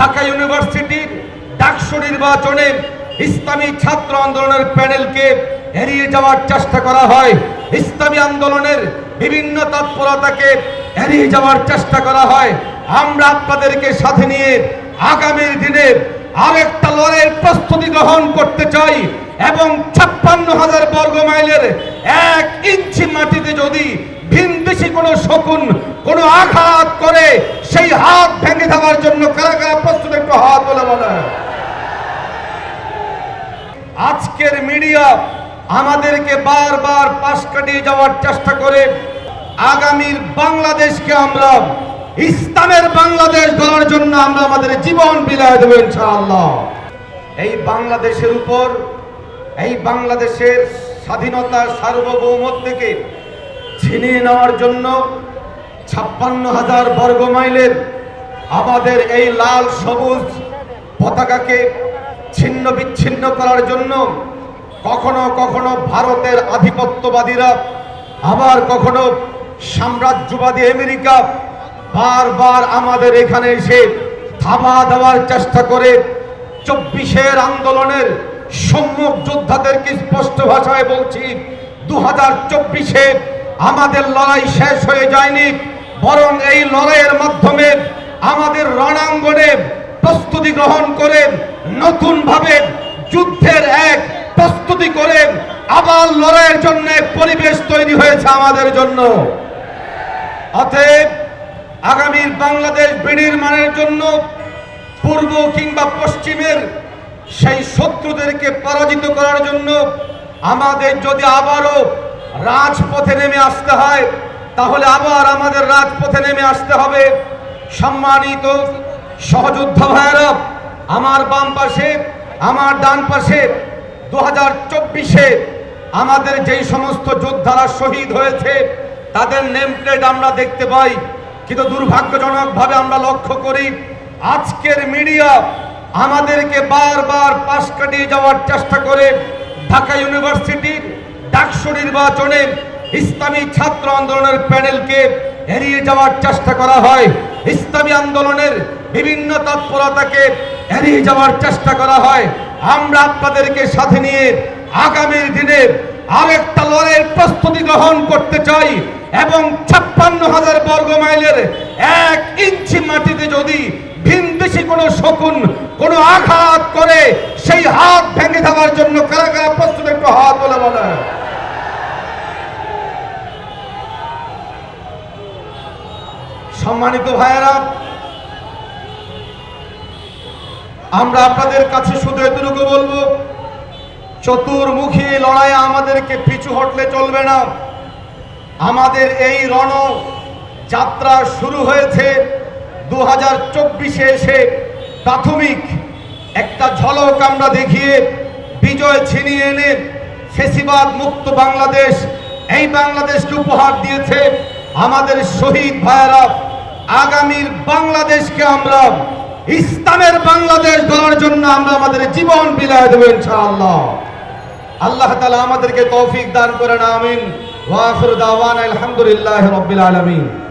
ঢাকা ইউনিভার্সিটির ডাকসু নির্বাচনে ইসলামী ছাত্র আন্দোলনের প্যানেলকে এড়িয়ে যাওয়ার চেষ্টা করা হয়। ইসলামী আন্দোলনের বিভিন্ন তৎপরতাকে এড়িয়ে যাওয়ার চেষ্টা করা হয়। আমরা আপনাদেরকে সাথে নিয়ে আগামীর দিনে আরেকটা লড়াইয়ের প্রস্তুতি গ্রহণ করতে চাই এবং ছাপ্পান্ন হাজার বর্গ মাইলের এক ইঞ্চি মাটিতে যদি ভিনদেশি কোনো শকুন কোনো আঘাত করে, সেই ভেঙে দেওয়ার জন্য কারা কারা প্রস্তুত একটু হাত বলে বলে আজকের মিডিয়া আমাদেরকে বারবার পাশ কাটিয়ে যাওয়ার চেষ্টা করে, আগামীর বাংলাদেশকে আমরা, ইসলামের বাংলাদেশ গড়ার জন্য আমরা আমাদের জীবন বিলায় দেবো ইনশাআল্লাহ। এই বাংলাদেশের উপর, এই বাংলাদেশের স্বাধীনতা সার্বভৌমত্বকে ছিনিয়ে নেওয়ার জন্য ছাপ্পান্ন হাজার বর্গ মাইলের আমাদের এই লাল সবুজ পতাকাকে ছিন্ন বিচ্ছিন্ন করার জন্য কখনো কখনো ভারতের আধিপত্যবাদীরা, আবার কখনো সাম্রাজ্যবাদী আমেরিকা বারবার আমাদের এখানে এসে থাবা দেওয়ার চেষ্টা করে চব্বিশের আন্দোলনের সম্মুখ যোদ্ধাদেরকে স্পষ্ট ভাষায় বলছি দু হাজার চব্বিশে আমাদের লড়াই শেষ হয়ে যায়নি, বরং এই লড়াইয়ের মাধ্যমে আমাদের রণাঙ্গনে প্রস্তুতি গ্রহণ করে নতুন ভাবে যুদ্ধের এক প্রস্তুতি করে আবার লড়াইয়ের জন্য পরিবেশ তৈরি হয়েছে আমাদের জন্য। অতএব আগামীর বাংলাদেশ বিনির্মাণের জন্য পূর্ব কিংবা পশ্চিমের সেই শত্রুদেরকে পরাজিত করার জন্য আমাদের যদি আবারও রাজপথে নেমে আসতে হয়, তাহলে আবার আমাদের রাজপথে নেমে আসতে হবে। সম্মানিত সহযোদ্ধা ভাইয়েরা, আমার বাম পাশে, আমার ডান পাশে দু হাজার চব্বিশে আমাদের যেই সমস্ত যোদ্ধারা শহীদ হয়েছে, তাদের নেম প্লেট আমরা দেখতে পাই। কিন্তু দুর্ভাগ্যজনকভাবে আমরা লক্ষ্য করি, আজকের মিডিয়া আমাদেরকে বারবার পাশ কাটিয়ে যাওয়ার চেষ্টা করে ঢাকা ইউনিভার্সিটির ডাকসু নির্বাচনে ইসলামী ছাত্র আন্দোলনের প্যানেলকে এড়িয়ে যাওয়ার চেষ্টা করা হয়। ইসলামী আন্দোলনের বিভিন্ন তৎপরতাকে এড়িয়ে যাওয়ার চেষ্টা করা হয়। আমরা আপনাদেরকে সাথে নিয়ে আগামীর দিনে আরেকটা লড়াইয়ের প্রস্তুতি গ্রহণ করতে চাই এবং ছাপ্পান্ন হাজার বর্গ মাইলের এক ইঞ্চি মাটিতে যদি ভিনদেশি কোনো শকুন কোনো আঘাত করে, সেই হাত ভেঙে দেওয়ার জন্য কারা কারা প্রস্তুত একটু হাত বলে বলে সম্মানিত ভাইয়েরা, আমরা আপনাদের কাছে শুধু এতটুকু বলব, চতুর্মুখী লড়াই আমাদেরকে পিছু হটলে চলবে না। আমাদের এই রণ যাত্রা শুরু হয়েছে দু হাজার চব্বিশে এসে। প্রাথমিক একটা ঝলক আমরা দেখিয়ে বিজয় ছিনিয়ে এনে ফেসিবাদ মুক্ত বাংলাদেশ, এই বাংলাদেশকে উপহার দিয়েছে আমাদের শহীদ ভাইয়েরা। আগামীর বাংলাদেশকে আমরা, ইসলামের বাংলাদেশ গড়ার জন্য আমরা আমাদের জীবন বিলায় দেবো ইনশাআল্লাহ। আল্লাহ তালা আমাদেরকে তৌফিক দান করেন, আমিন। ওয়াফর দাওয়ান আলহামদুলিল্লাহ রবিল আলমিন।